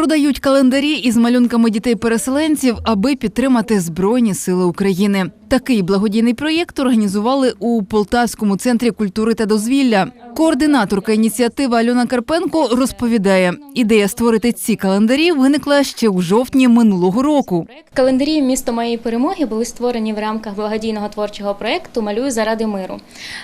Продають календарі із малюнками дітей-переселенців, аби підтримати Збройні Сили України. Такий благодійний проєкт організували у Полтавському центрі культури та дозвілля. Координаторка ініціативи Альона Карпенко розповідає, ідея створити ці календарі виникла ще у жовтні минулого року. Календарі місто моєї перемоги були створені в рамках благодійного творчого проєкту Малюю заради миру,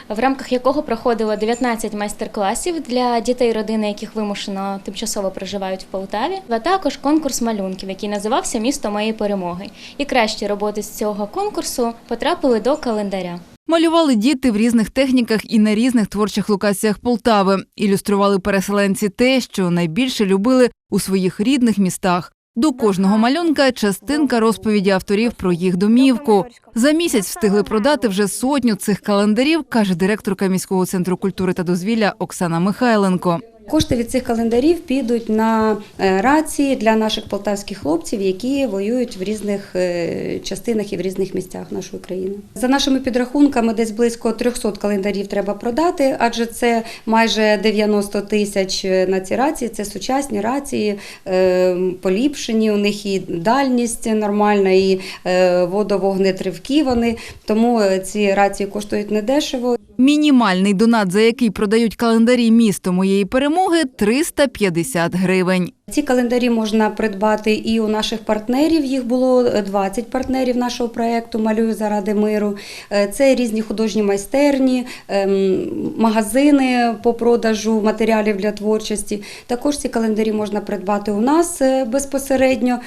в рамках якого проходило 19 майстер-класів для дітей родини, яких вимушено тимчасово проживають в Полтаві, а також конкурс малюнків, який називався Місто моєї перемоги. І кращі роботи з цього конкурсу потрапили до календаря. Малювали діти в різних техніках і на різних творчих локаціях Полтави. Ілюстрували переселенці те, що найбільше любили у своїх рідних містах. До кожного малюнка частинка розповіді авторів про їх домівку. За місяць встигли продати вже сотню цих календарів, каже директорка міського центру культури та дозвілля Оксана Михайленко. Кошти від цих календарів підуть на е, рації для наших полтавських хлопців, які воюють в різних е, частинах і в різних місцях нашої країни. За нашими підрахунками, десь близько 300 календарів треба продати, адже це майже 90 тисяч на ці рації. Це сучасні рації, е, поліпшені. У них і дальність нормальна, і е, водовогнетривкі вони. Тому е, ці рації коштують недешево. Мінімальний донат, за який продають календарі місто моєї перемоги 350 гривень. Ці календарі можна придбати і у наших партнерів. Їх було 20 партнерів нашого проєкту Малюю заради миру. Е, Це різні художні майстерні, ем, магазини по продажу матеріалів для творчості. Також ці календарі можна придбати у нас е, безпосередньо,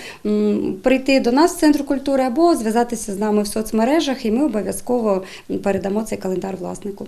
прийти до нас в центр культури або зв'язатися з нами в соцмережах, і ми обов'язково передамо цей календар власнику.